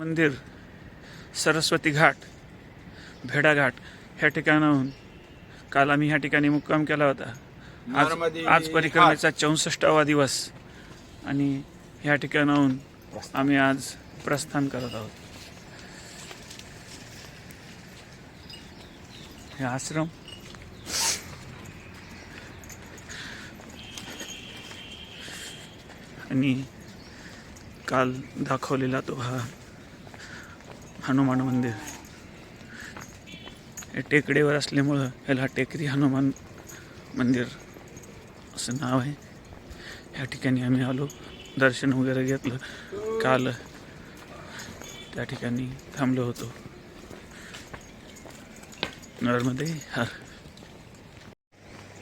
मंदिर सरस्वती घाट भेडा घाट ह्या ठिकाणाहून काल आम्ही ह्या ठिकाणी मुक्काम केला होता. आज आज परिक्रमेचा चौसष्टावा दिवस आणि ह्या ठिकाणाहून आम्ही आज प्रस्थान करत आहोत. हे आश्रम. आणि काल दाखवलेला तो हा हनुमान मंदिर. हे टेकडीवर असल्यामुळं ह्याला टेकरी हनुमान मंदिर असं नाव आहे. ह्या ठिकाणी आम्ही आलो दर्शन वगैरे घेतलं काल त्या ठिकाणी थांबलो होतो. नर्मदे हर.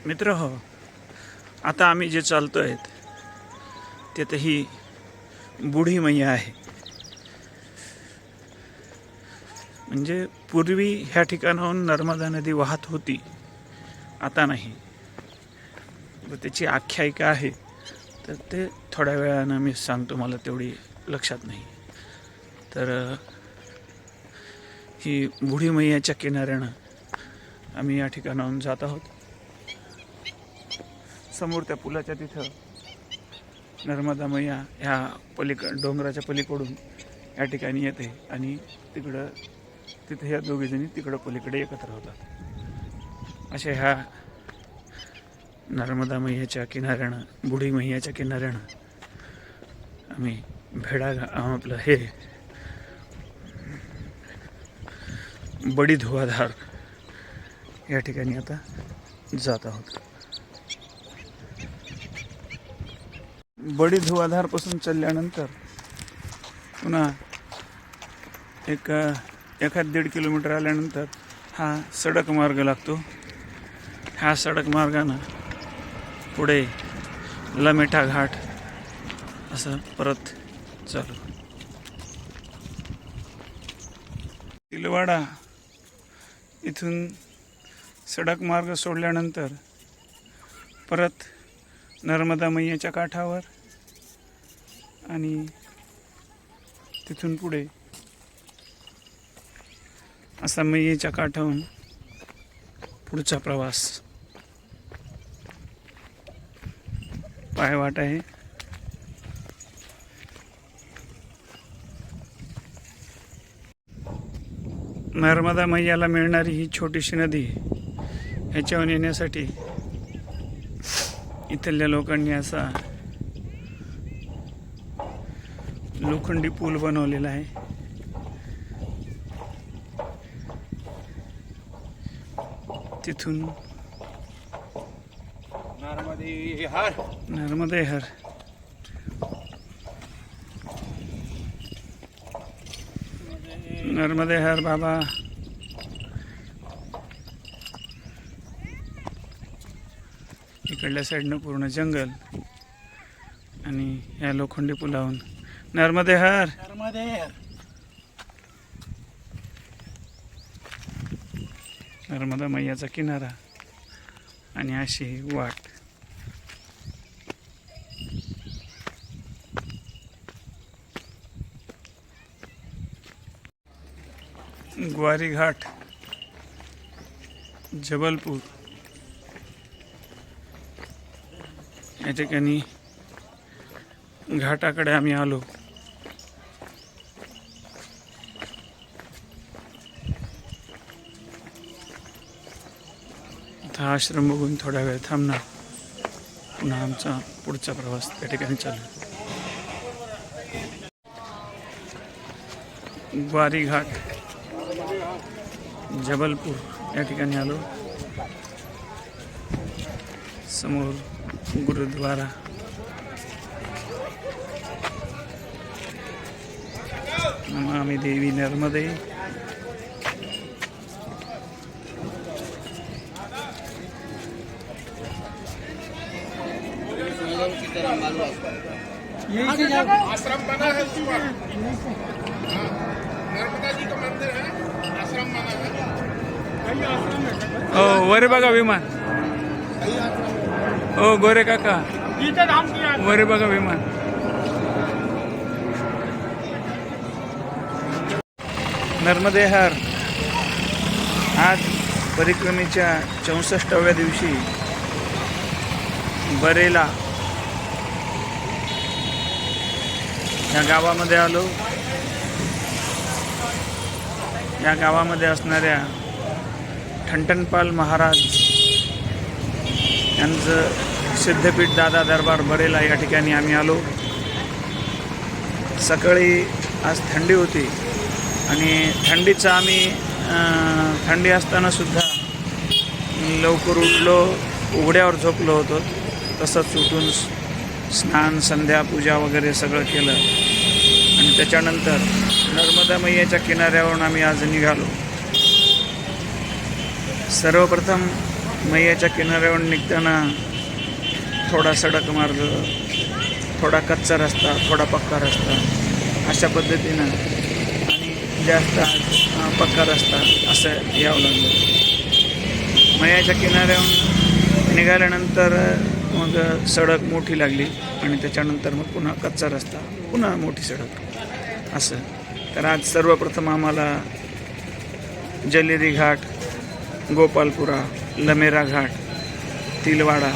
मित्र हो आता आम्ही जे चालतो आहेत तिथंही बुढी मैया आहे. म्हणजे पूर्वी ह्या ठिकाणाहून नर्मदा नदी वाहत होती. आता नाही. तर त्याची आख्यायिका आहे. तर ते थोड्या वेळानं मी सांगतो मला तेवढी लक्षात नाही. तर ही बुढी मैयाच्या किनाऱ्यानं आम्ही या ठिकाणाहून जात आहोत. समोर त्या पुलाच्या तिथं नर्मदा मैया ह्या पलीक डोंगराच्या पलीकडून या ठिकाणी येते आणि तिकडं तिथे ह्या दोघीजणी तिकडं पलीकडे एकत्र होतात. अशा ह्या नर्मदा मैयाच्या किनाऱ्यानं बुढी मैयाच्या किनाऱ्यानं आम्ही भेडा आपलं हे बडी धुवाधार या ठिकाणी आता जात आहोत. बडी धुवाधारपासून चालल्यानंतर पुन्हा एक एखाद दीड किलोमीटर आल्यानंतर हा सडक मार्ग लागतो. ह्या सडक मार्गानं पुढे लमेठा घाट असं परत चालू. तिलवाडा इथून सडक मार्ग सोडल्यानंतर परत नर्मदा मैयाच्या काठावर आणि तिथून पुढे असा मैयेच्या काठाहून पुढचा प्रवास. पायवाट आहे. नर्मदा मैयाला मिळणारी ही छोटीशी नदी ह्याच्यावर येण्यासाठी इथल्या लोकांनी असा लोखंडी पूल बनवलेला आहे. तिथून. नर्मदे हर नर्मदे हर नर्मदे हर बाबा. इकडल्या साईडनं पूर्ण जंगल आणि या लोखंडी पुलावून नर्मदे हर नर्मदे हर नर्मदा मैयाचा किनारा आणि अशी वाट. ग्वारी घाट जबलपूर. या ठिकाणी घाटाकडे आम्ही आलो. हा आश्रम बघून थोडा वेळ थांबणार पुन्हा आमचा पुढचा प्रवास त्या ठिकाणी चालू ग्वारी घाट जबलपूर या ठिकाणी आलो. समोर गुरुद्वारा. नमामि देवी नर्मदे. आश्रम बना है उस पर नर्मदा जी का मंदिर है आश्रम बना है हो वरे बघा विमान. हो गोरे काका. वरे बघा विमान. नर्मदे हर आज परिक्रमेच्या चौसष्टाव्या दिवशी बरेला या गावामध्ये आलो. या गावामध्ये असणाऱ्या ठणठणपाल महाराज यांचं सिद्धपीठ दादा दरबार बरेला या ठिकाणी आम्ही आलो. सकाळी आज थंडी होती आणि थंडीचं आम्ही थंडी असताना सुद्धा लवकर उठलो उघड्यावर झोपलो होतो. तसंच उठून स्नान संध्या पूजा वगैरे सगळं केलं. आणि त्याच्यानंतर नर्मदा मैयाच्या किनाऱ्यावरून आम्ही आज निघालो. सर्वप्रथम मैयाच्या किनाऱ्यावरून निघताना थोडा सडक मार्ग थोडा कच्चा रस्ता थोडा पक्का रस्ता अशा पद्धतीनं आणि जास्त पक्का रस्ता असं यावं लागलं. मयाच्या किनाऱ्याहून निघाल्यानंतर मग सडक मोठी लागली आणि त्याच्यानंतर मग पुन्हा कच्चा रस्ता पुन्हा मोठी सडक. असं. तर आज सर्वप्रथम आम्हाला जलेरी घाट गोपालपुरा लमेरा घाट तिलवाडा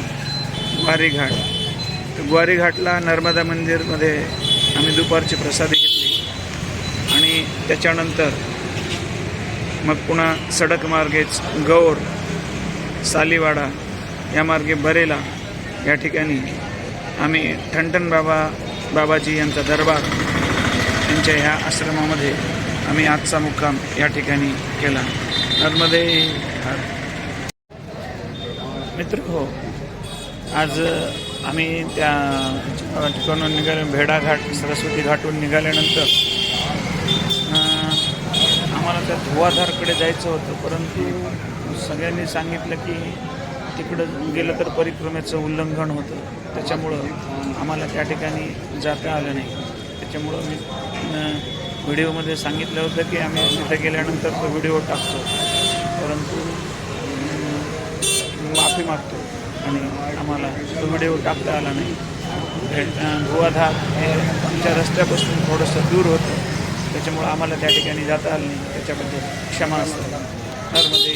ग्वारी घाट. तर ग्वारी घाटला नर्मदा मंदिरमध्ये आम्ही दुपारची प्रसादी घेतली. आणि त्याच्यानंतर मग पुन्हा सडक मार्गेच गौर सालीवाडा या मार्गे बरेला या ठिकाणी आम्ही ठणठण बाबा बाबाजी यांचा दरबार यांच्या ह्या आश्रमामध्ये आम्ही आजचा मुक्काम या ठिकाणी केला. नर्मदे मित्र हो. आज आम्ही त्या ठिकाणून निघाले भेडाघाट सरस्वती घाटून निघाल्यानंतर आम्हाला त्या धुवाधारकडे जायचं होतं परंतु सगळ्यांनी सांगितलं की तिकडं गेलं तर परिक्रमेचं उल्लंघन होतं. त्याच्यामुळं आम्हाला त्या ठिकाणी जाता आलं नाही. त्याच्यामुळं मी व्हिडिओमध्ये सांगितलं होतं की आम्ही तिथे गेल्यानंतर तो व्हिडिओ टाकतो. परंतु माफी मागतो आणि आम्हाला तो व्हिडिओ टाकता आला नाही. गोवाधार हे आमच्या रस्त्यापासून थोडंसं दूर होतं. त्याच्यामुळं आम्हाला त्या ठिकाणी जाता आलं नाही. त्याच्याबद्दल क्षमा असतं. नर्मदे